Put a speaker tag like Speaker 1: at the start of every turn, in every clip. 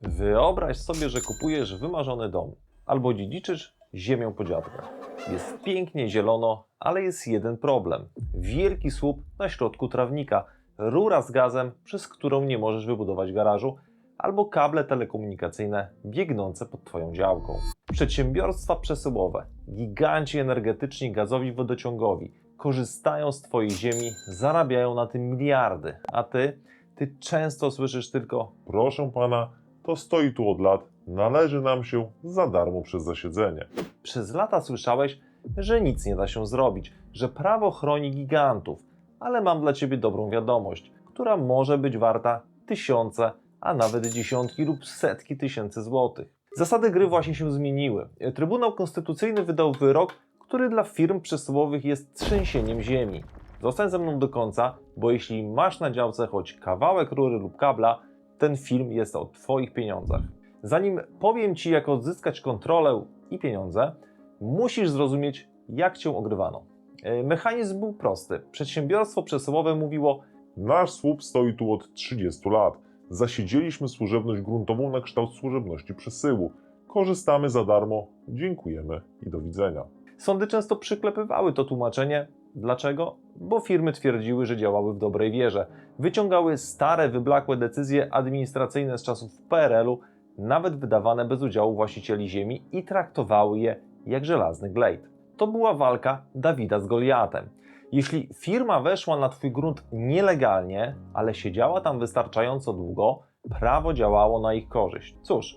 Speaker 1: Wyobraź sobie, że kupujesz wymarzony dom albo dziedziczysz ziemię po dziadkach. Jest pięknie zielono, ale jest jeden problem. Wielki słup na środku trawnika, rura z gazem, przez którą nie możesz wybudować garażu, albo kable telekomunikacyjne biegnące pod Twoją działką. Przedsiębiorstwa przesyłowe, giganci energetyczni gazowi wodociągowi korzystają z Twojej ziemi, zarabiają na tym miliardy, a Ty, Ty często słyszysz tylko
Speaker 2: Proszę pana, to stoi tu od lat, należy nam się za darmo przez zasiedzenie.
Speaker 1: Przez lata słyszałeś, że nic nie da się zrobić, że prawo chroni gigantów, ale mam dla ciebie dobrą wiadomość, która może być warta tysiące, a nawet dziesiątki lub setki tysięcy złotych. Zasady gry właśnie się zmieniły. Trybunał Konstytucyjny wydał wyrok, który dla firm przesyłowych jest trzęsieniem ziemi. Zostań ze mną do końca, bo jeśli masz na działce choć kawałek rury lub kabla, ten film jest o Twoich pieniądzach. Zanim powiem Ci, jak odzyskać kontrolę i pieniądze, musisz zrozumieć, jak Cię ogrywano. E, Mechanizm był prosty. Przedsiębiorstwo przesyłowe mówiło:
Speaker 2: Nasz słup stoi tu od 30 lat. Zasiedzieliśmy służebność gruntową na kształt służebności przesyłu. Korzystamy za darmo, dziękujemy i do widzenia.
Speaker 1: Sądy często przyklepywały to tłumaczenie. Dlaczego? Bo firmy twierdziły, że działały w dobrej wierze. Wyciągały stare, wyblakłe decyzje administracyjne z czasów PRL-u, nawet wydawane bez udziału właścicieli ziemi i traktowały je jak żelazny glejt. To była walka Dawida z Goliatem. Jeśli firma weszła na Twój grunt nielegalnie, ale siedziała tam wystarczająco długo, prawo działało na ich korzyść. Cóż,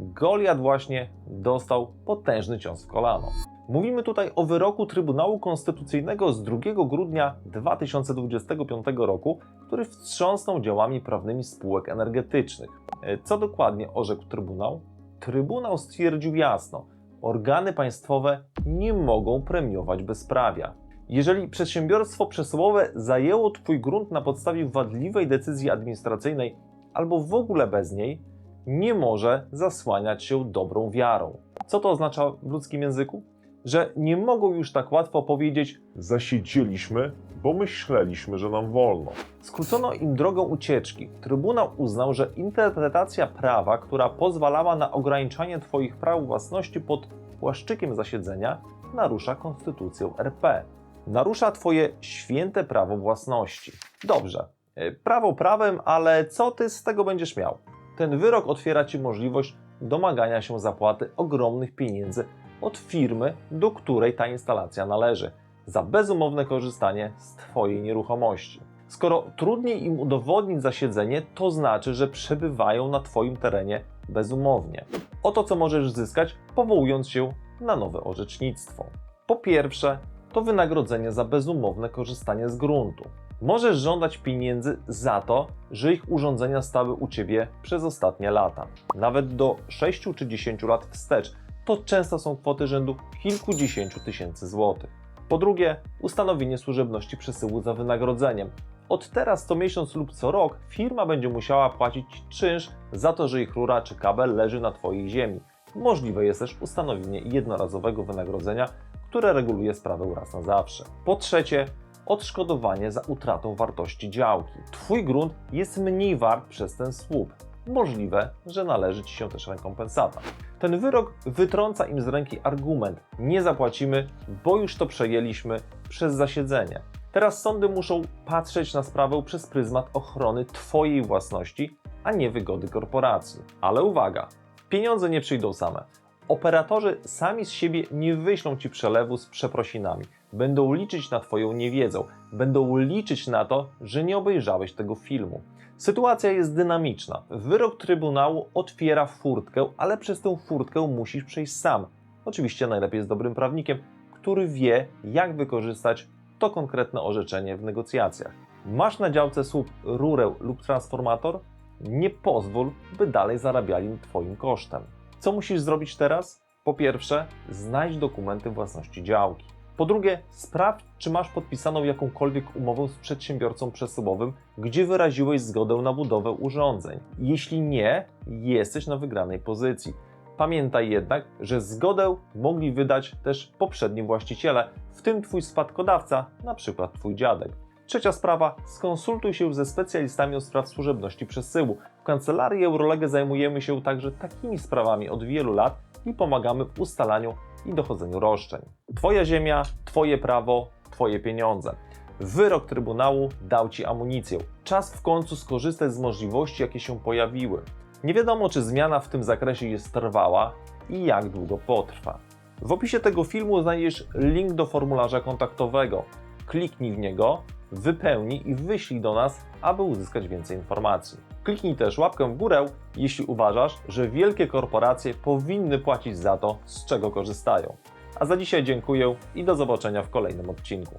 Speaker 1: Goliat właśnie dostał potężny cios w kolano. Mówimy tutaj o wyroku Trybunału Konstytucyjnego z 2 grudnia 2025 roku, który wstrząsnął działami prawnymi spółek energetycznych. E, Co dokładnie orzekł Trybunał? Trybunał stwierdził jasno, organy państwowe nie mogą premiować bezprawia. Jeżeli przedsiębiorstwo przesyłowe zajęło Twój grunt na podstawie wadliwej decyzji administracyjnej albo w ogóle bez niej, nie może zasłaniać się dobrą wiarą. Co to oznacza w ludzkim języku? Że nie mogą już tak łatwo powiedzieć,
Speaker 2: Zasiedzieliśmy, bo myśleliśmy, że nam wolno.
Speaker 1: skrócono im drogą ucieczki. Trybunał uznał, że interpretacja prawa, która pozwalała na ograniczanie Twoich praw własności pod płaszczykiem zasiedzenia, narusza konstytucję RP. Narusza Twoje święte prawo własności. Dobrze, e, prawo prawem, ale co Ty z tego będziesz miał? Ten wyrok otwiera Ci możliwość domagania się zapłaty ogromnych pieniędzy od firmy, do której ta instalacja należy, za bezumowne korzystanie z Twojej nieruchomości. Skoro trudniej im udowodnić zasiedzenie, to znaczy, że przebywają na Twoim terenie bezumownie. Oto co możesz zyskać, powołując się na nowe orzecznictwo. Po pierwsze, to wynagrodzenie za bezumowne korzystanie z gruntu. Możesz żądać pieniędzy za to, że ich urządzenia stały u Ciebie przez ostatnie lata. Nawet do 6 czy 10 lat wstecz to często są kwoty rzędu kilkudziesięciu tysięcy złotych. Po drugie, ustanowienie służebności przesyłu za wynagrodzeniem. Od teraz co miesiąc lub co rok firma będzie musiała płacić czynsz za to, że ich rura czy kabel leży na Twojej ziemi. Możliwe jest też ustanowienie jednorazowego wynagrodzenia, które reguluje sprawę raz na zawsze. Po trzecie, odszkodowanie za utratą wartości działki. Twój grunt jest mniej wart przez ten słup. Możliwe, że należy Ci się też rekompensata. Ten wyrok wytrąca im z ręki argument: nie zapłacimy, bo już to przejęliśmy przez zasiedzenie. Teraz sądy muszą patrzeć na sprawę przez pryzmat ochrony Twojej własności, a nie wygody korporacji. Ale uwaga, pieniądze nie przyjdą same. Operatorzy sami z siebie nie wyślą Ci przelewu z przeprosinami. Będą liczyć na Twoją niewiedzą, będą liczyć na to, że nie obejrzałeś tego filmu. Sytuacja jest dynamiczna. Wyrok Trybunału otwiera furtkę, ale przez tę furtkę musisz przejść sam. Oczywiście najlepiej z dobrym prawnikiem, który wie, jak wykorzystać to konkretne orzeczenie w negocjacjach. Masz na działce słup rurę lub transformator? Nie pozwól, by dalej zarabiali Twoim kosztem. Co musisz zrobić teraz? Po pierwsze, znajdź dokumenty własności działki. Po drugie, sprawdź, czy masz podpisaną jakąkolwiek umowę z przedsiębiorcą przesyłowym, gdzie wyraziłeś zgodę na budowę urządzeń. Jeśli nie, jesteś na wygranej pozycji. Pamiętaj jednak, że zgodę mogli wydać też poprzedni właściciele, w tym Twój spadkodawca, na przykład Twój dziadek. Trzecia sprawa, skonsultuj się ze specjalistami od spraw służebności przesyłu. kancelarii Eurolege zajmujemy się także takimi sprawami od wielu lat i pomagamy w ustalaniu i dochodzeniu roszczeń. Twoja ziemia, Twoje prawo, Twoje pieniądze. Wyrok Trybunału dał Ci amunicję. Czas w końcu skorzystać z możliwości, jakie się pojawiły. Nie wiadomo, czy zmiana w tym zakresie jest trwała i jak długo potrwa. W opisie tego filmu znajdziesz link do formularza kontaktowego. Kliknij w niego, wypełnij i wyślij do nas, aby uzyskać więcej informacji. Kliknij też łapkę w górę, jeśli uważasz, że wielkie korporacje powinny płacić za to, z czego korzystają. A za dzisiaj dziękuję i do zobaczenia w kolejnym odcinku.